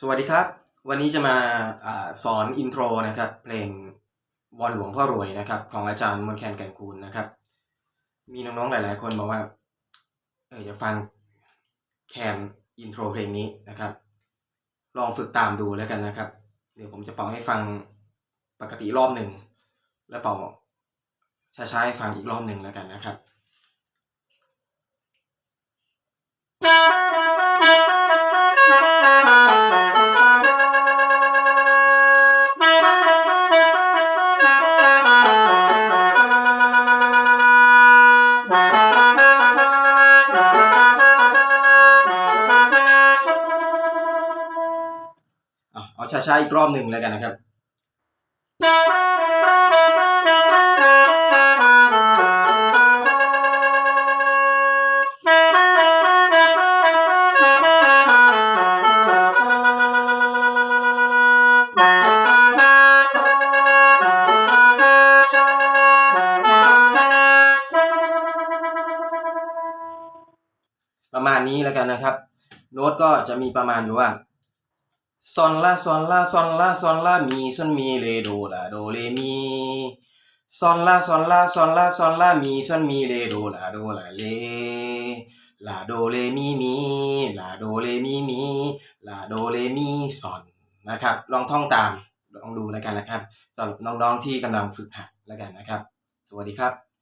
สวัสดีครับ วันนี้จะมาอสอนอินโทรนะครับ เพลงวอนหลวงพ่อรวยนะครับ ของอาจารย์มนแคนแก่นคูณนะครับ มีน้องๆหลาย ๆ คนบอกว่าเอออยากฟังแคนอินโทรเพลงนี้นะครับ ลองฝึกตามดูแล้วกันนะครับ เดี๋ยวผมจะเป่าให้ฟังปกติรอบหนึ่งแล้วเป่าช้าๆให้ฟังอีกรอบหนึ่งแล้วกันนะครับ เอาช้าๆอีกรอบหนึ่งแล้วกันนะครับประมาณนี้แล้วกันนะครับ โน้ตก็จะมีประมาณอยู่ว่า ซอนลาซอนลาซอนลาซอนลามีซอนมีเลโดลาโดเลมีซอนลาซอนลาซอนลาซอนลามีซอนมีเลโดลาโดลาเลลาโดเลมีมีลาโดเลมีมีลาโดเลมีซอนนะครับ ลองท่องตามลองดูแล้วกันนะครับสำหรับน้องๆที่กำลังฝึกหัดแล้วกันนะครับ สวัสดีครับ